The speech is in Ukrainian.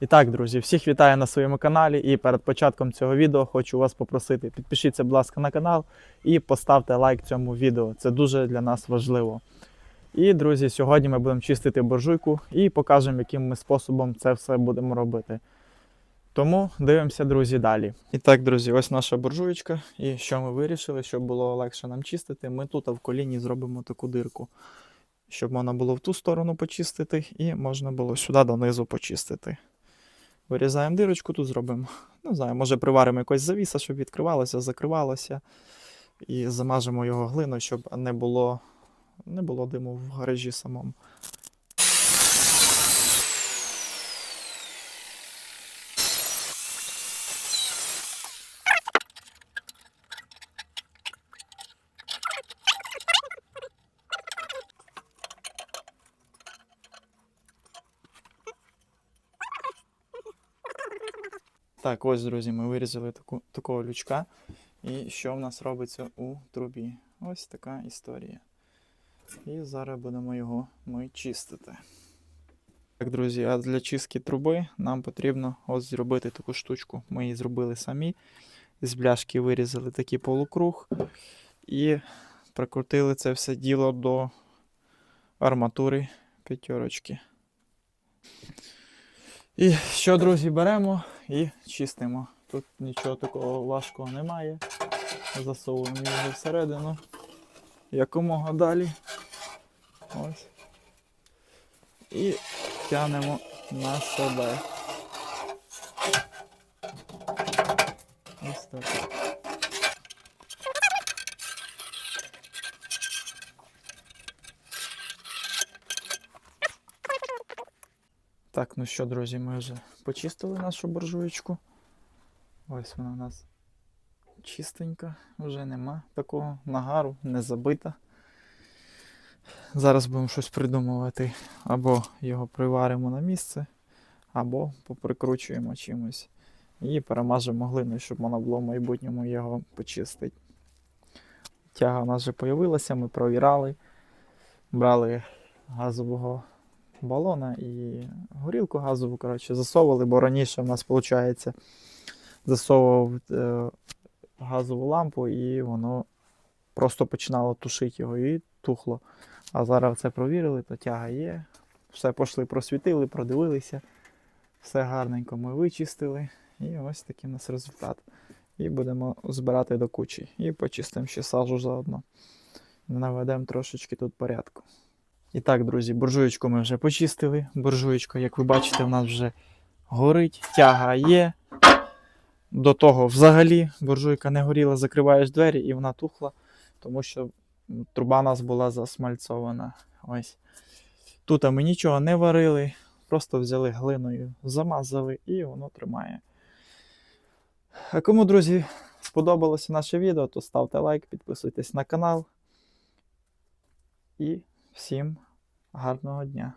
І так, друзі, всіх вітаю на своєму каналі. І перед початком цього відео хочу вас попросити, підпишіться, будь ласка, на канал і поставте лайк цьому відео. Це дуже для нас важливо. І, друзі, сьогодні ми будемо чистити буржуйку і покажемо, яким ми способом це все будемо робити. Тому дивимося, друзі, далі. І так, друзі, ось наша буржуєчка. І що ми вирішили, щоб було легше нам чистити, ми тут в коліні зробимо таку дирку, щоб можна було в ту сторону почистити, і можна було сюди донизу почистити. Вирізаємо дирочку, тут зробимо. Не знаю, може приваримо якось завіса, щоб відкривалося, закривалося. І замажемо його глиною, щоб не було, не було диму в гаражі самому. Так, ось, друзі, ми вирізали таку, такого лючка. І що в нас робиться у трубі? Ось така історія. І зараз будемо його ми чистити. Так, друзі, а для чистки труби нам потрібно ось зробити таку штучку. Ми її зробили самі. З бляшки вирізали такий полукруг і прикрутили це все діло до арматури п'ятерочки. І що, друзі, беремо і чистимо. Тут нічого такого важкого немає. Засовуємо його всередину. Якомога далі. Ось. І тянемо на себе. Ось так. Так, ну що, друзі, ми вже почистили нашу буржуєчку. Ось вона у нас чистенька, вже нема такого нагару, не забита. Зараз будемо щось придумувати. Або його приваримо на місце, або поприкручуємо чимось. І перемажемо глиною, щоб можна було в майбутньому його почистити. Тяга у нас вже з'явилася, ми провірали, брали газового балона і горілку газову, коротше, засовували, бо раніше в нас, виходить, засовував е, газову лампу і воно просто починало тушити його і тухло. А зараз це провірили, то тяга є. Все пішли, просвітили, продивилися. Все гарненько ми вичистили. І ось такий у нас результат. І будемо збирати до кучі. І почистимо ще сажу заодно. Наведемо трошечки тут порядку. І так, друзі, буржуєчку ми вже почистили. Буржуєчка, як ви бачите, в нас вже горить, тяга є. До того взагалі буржуйка не горіла, закриваєш двері і вона тухла, тому що труба нас була засмальцована. Ось. Тут ми нічого не варили, просто взяли глиною, замазали і воно тримає. А кому, друзі, сподобалося наше відео, то ставте лайк, підписуйтесь на канал. І всім гарного дня!